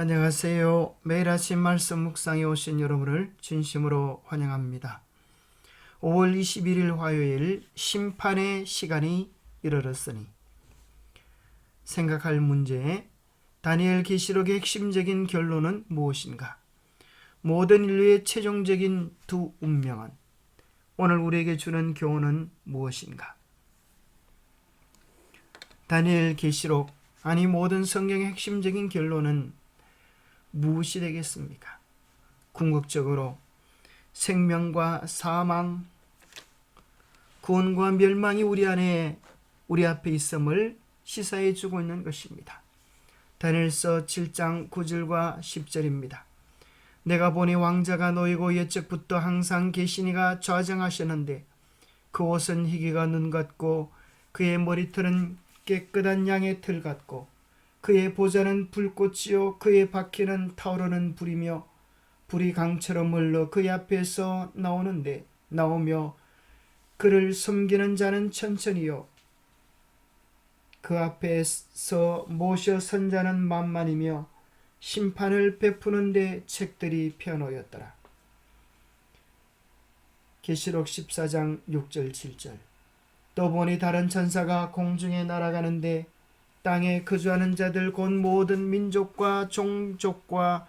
안녕하세요. 매일 아침 말씀 묵상에 오신 여러분을 진심으로 환영합니다. 5월 21일 화요일 심판의 시간이 이르렀으니 생각할 문제 다니엘 계시록의 핵심적인 결론은 무엇인가? 모든 인류의 최종적인 두 운명은 오늘 우리에게 주는 교훈은 무엇인가? 다니엘 계시록 아니 모든 성경의 핵심적인 결론은 무엇이 되겠습니까? 궁극적으로 생명과 사망, 구원과 멸망이 우리 안에 우리 앞에 있음을 시사해 주고 있는 것입니다. 다니엘서 7장 9절과 10절입니다. 내가 보니 왕자가 놓이고 옛적부터 항상 계시니가 좌정하셨는데 그 옷은 희귀가 눈 같고 그의 머리털은 깨끗한 양의 털 같고 그의 보좌는 불꽃이요 그의 바퀴는 타오르는 불이며 불이 강처럼 흘러 그의 앞에서 나오는데 나오며 그를 섬기는 자는 천천히요 그 앞에서 모셔 선 자는 만만이며 심판을 베푸는데 책들이 펴놓였더라. 계시록 14장 6절 7절 또 보니 다른 천사가 공중에 날아가는데 땅에 거주하는 자들 곧 모든 민족과 종족과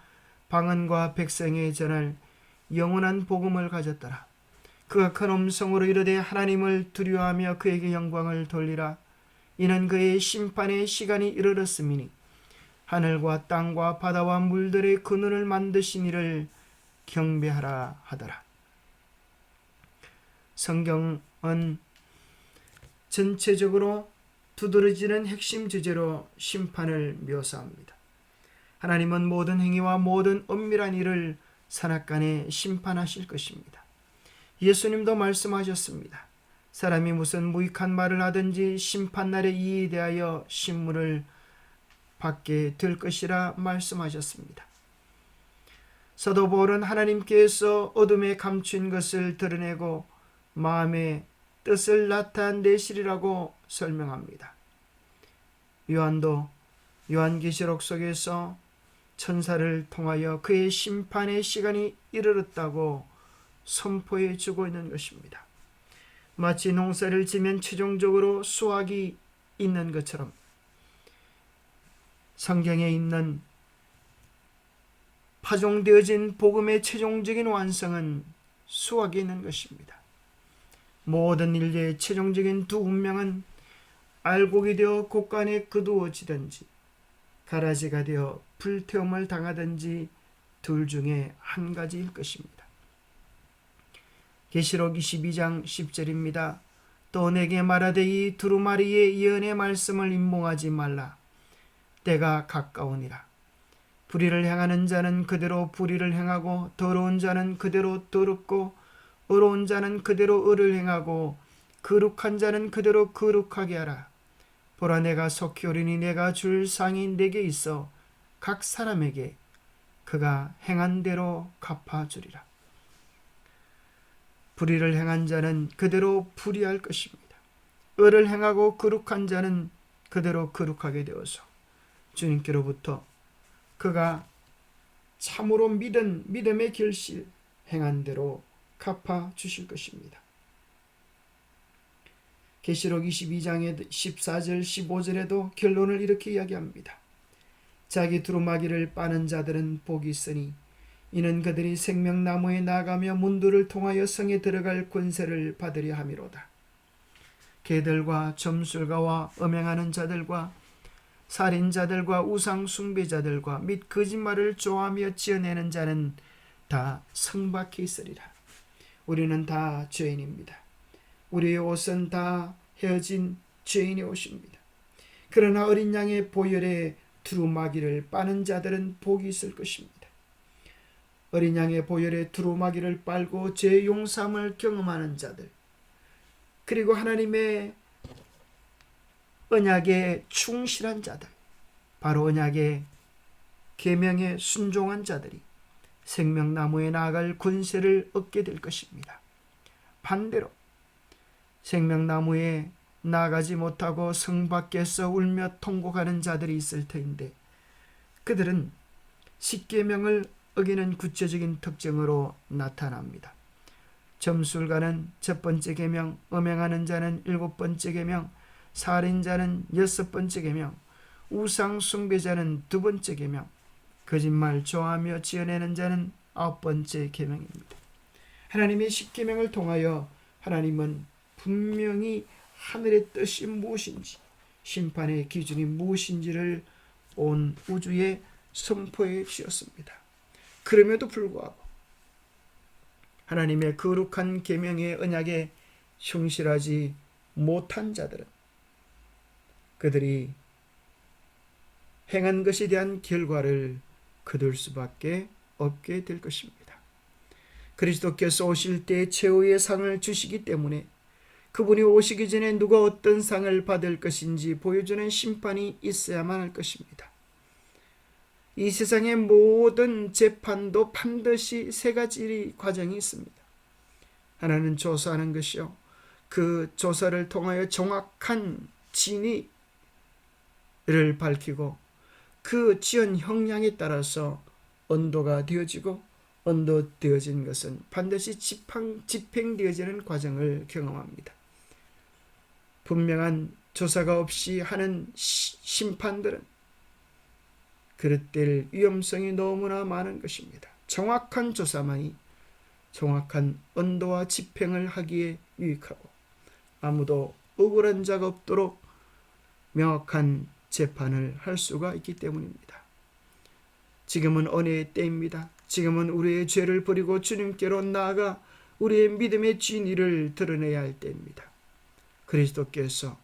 방언과 백성에 전할 영원한 복음을 가졌더라. 그가 큰 음성으로 이르되 하나님을 두려워하며 그에게 영광을 돌리라. 이는 그의 심판의 시간이 이르렀음이니 하늘과 땅과 바다와 물들의 그늘을 만드신 이를 경배하라 하더라. 성경은 전체적으로 두드러지는 핵심 주제로 심판을 묘사합니다. 하나님은 모든 행위와 모든 엄밀한 일을 산악간에 심판하실 것입니다. 예수님도 말씀하셨습니다. 사람이 무슨 무익한 말을 하든지 심판날에 이에 대하여 신문을 받게 될 것이라 말씀하셨습니다. 사도 바울은 하나님께서 어둠에 감춘 것을 드러내고 마음의 뜻을 나타내시리라고 설명합니다. 요한도 요한계시록 속에서 천사를 통하여 그의 심판의 시간이 이르렀다고 선포해 주고 있는 것입니다. 마치 농사를 지면 최종적으로 수확이 있는 것처럼 성경에 있는 파종되어진 복음의 최종적인 완성은 수확에 있는 것입니다. 모든 인류의 최종적인 두 운명은 알곡이 되어 곡간에 거두어지든지 가라지가 되어 불태움을 당하든지 둘 중에 한 가지일 것입니다. 계시록 22장 10절입니다. 또 내게 말하되 이 두루마리의 예언의 말씀을 임몽하지 말라. 때가 가까우니라. 불의를 행하는 자는 그대로 불의를 행하고 더러운 자는 그대로 더럽고 의로운 자는 그대로 의를 행하고 거룩한 자는 그대로 거룩하게 하라. 보라 내가 속히 오리니 내가 줄 상이 내게 있어 각 사람에게 그가 행한 대로 갚아주리라. 불의를 행한 자는 그대로 불의할 것입니다. 의를 행하고 거룩한 자는 그대로 거룩하게 되어서 주님께로부터 그가 참으로 믿은 믿음의 결실 행한 대로 갚아 주실 것입니다. 계시록 22장의 14절 15절에도 결론을 이렇게 이야기합니다. 자기 두루마기를 빠는 자들은 복이 있으니 이는 그들이 생명나무에 나가며 문들을 통하여 성에 들어갈 권세를 받으려 함이로다. 개들과 점술가와 음행하는 자들과 살인자들과 우상 숭배자들과 및 거짓말을 좋아하며 지어내는 자는 다 성밖에 있으리라. 우리는 다 죄인입니다. 우리의 옷은 다 헤어진 죄인의 옷입니다. 그러나 어린 양의 보혈에 두루마기를 빠는 자들은 복이 있을 것입니다. 어린 양의 보혈에 두루마기를 빨고 죄 용삼을 경험하는 자들, 그리고 하나님의 언약에 충실한 자들, 바로 언약의 계명에 순종한 자들이 생명나무에 나아갈 권세를 얻게 될 것입니다. 반대로 생명나무에 나가지 못하고 성 밖에서 울며 통곡하는 자들이 있을 터인데 그들은 십계명을 어기는 구체적인 특징으로 나타납니다. 점술가는 첫 번째 계명, 음행하는 자는 일곱 번째 계명, 살인자는 여섯 번째 계명, 우상 숭배자는 두 번째 계명, 거짓말 좋아하며 지어내는 자는 아홉 번째 계명입니다. 하나님의 십계명을 통하여 하나님은 분명히 하늘의 뜻이 무엇인지 심판의 기준이 무엇인지를 온 우주에 선포해 주셨습니다. 그럼에도 불구하고 하나님의 거룩한 계명의 언약에 충실하지 못한 자들은 그들이 행한 것에 대한 결과를 거둘 수밖에 없게 될 것입니다. 그리스도께서 오실 때 최후의 상을 주시기 때문에 그분이 오시기 전에 누가 어떤 상을 받을 것인지 보여주는 심판이 있어야만 할 것입니다. 이 세상의 모든 재판도 반드시 세 가지 과정이 있습니다. 하나는 조사하는 것이요. 그 조사를 통하여 정확한 진위를 밝히고 그 지은 형량에 따라서 언도가 되어지고 언도되어진 것은 반드시 집행, 집행되어지는 과정을 경험합니다. 분명한 조사가 없이 하는 시, 심판들은 그릇될 위험성이 너무나 많은 것입니다. 정확한 조사만이 정확한 언도와 집행을 하기에 유익하고 아무도 억울한 자가 없도록 명확한 재판을 할 수가 있기 때문입니다. 지금은 은혜의 때입니다. 지금은 우리의 죄를 버리고 주님께로 나아가 우리의 믿음의 진리를 드러내야 할 때입니다. 그리스도께서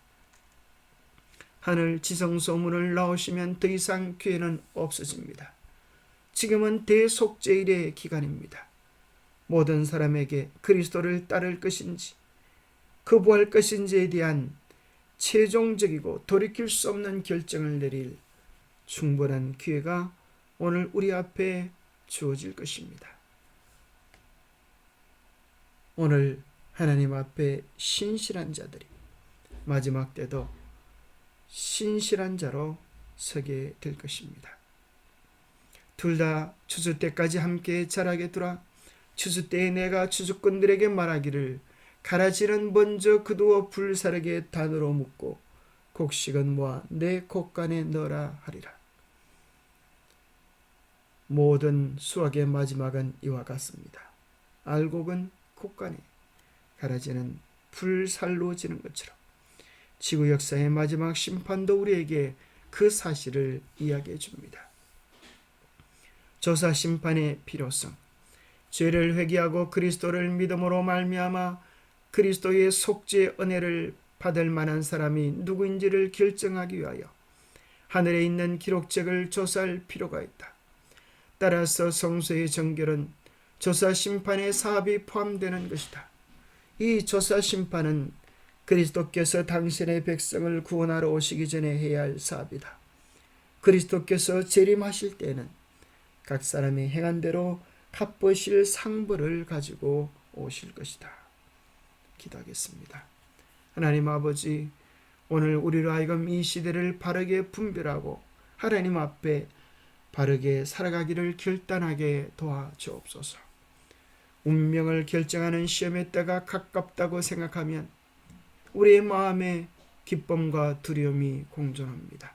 하늘 지성 소문을 나오시면 더 이상 기회는 없어집니다. 지금은 대속제일의 기간입니다. 모든 사람에게 그리스도를 따를 것인지 거부할 것인지에 대한 최종적이고 돌이킬 수 없는 결정을 내릴 충분한 기회가 오늘 우리 앞에 주어질 것입니다. 오늘 하나님 앞에 신실한 자들이 마지막 때도 신실한 자로 서게 될 것입니다. 둘 다 추수 때까지 함께 자라게 두라. 추수 때에 내가 추수꾼들에게 말하기를 가라지는 먼저 그두어 불사르게 단으로 묶고 곡식은 모아 내 곡간에 넣어라 하리라. 모든 수학의 마지막은 이와 같습니다. 알곡은 곡간에 가라지는 불살로 지는 것처럼 지구 역사의 마지막 심판도 우리에게 그 사실을 이야기해 줍니다. 조사 심판의 필요성, 죄를 회개하고 그리스도를 믿음으로 말미암아 그리스도의 속죄 은혜를 받을 만한 사람이 누구인지를 결정하기 위하여 하늘에 있는 기록책을 조사할 필요가 있다. 따라서 성소의 정결은 조사 심판의 사업이 포함되는 것이다. 이 조사 심판은 그리스도께서 당신의 백성을 구원하러 오시기 전에 해야 할 사업이다. 그리스도께서 재림하실 때는 각 사람이 행한 대로 갚으실 상벌을 가지고 오실 것이다. 기도하겠습니다. 하나님 아버지, 오늘 우리로 하여금 이 시대를 바르게 분별하고 하나님 앞에 바르게 살아가기를 결단하게 도와주옵소서. 운명을 결정하는 시험의 때가 가깝다고 생각하면 우리의 마음에 기쁨과 두려움이 공존합니다.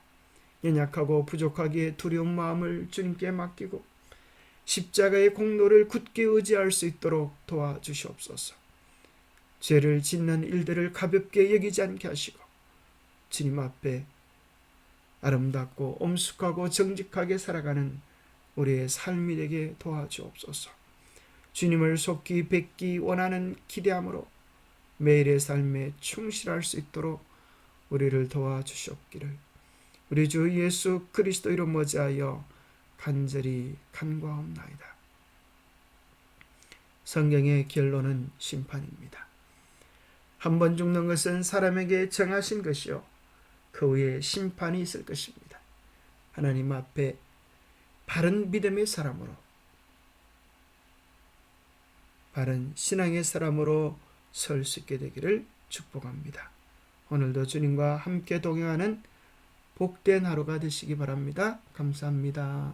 연약하고 부족하기에 두려운 마음을 주님께 맡기고 십자가의 공로를 굳게 의지할 수 있도록 도와주시옵소서. 죄를 짓는 일들을 가볍게 여기지 않게 하시고 주님 앞에 아름답고 엄숙하고 정직하게 살아가는 우리의 삶이 되게 도와주옵소서. 주님을 속기 뵙기 원하는 기대함으로 매일의 삶에 충실할 수 있도록 우리를 도와주시옵기를 우리 주 예수 그리스도 이름 머지하여 간절히 간과옵나이다. 성경의 결론은 심판입니다. 한 번 죽는 것은 사람에게 정하신 것이요 그 후에 심판이 있을 것입니다. 하나님 앞에 바른 믿음의 사람으로 바른 신앙의 사람으로 설 수 있게 되기를 축복합니다. 오늘도 주님과 함께 동행하는 복된 하루가 되시기 바랍니다. 감사합니다.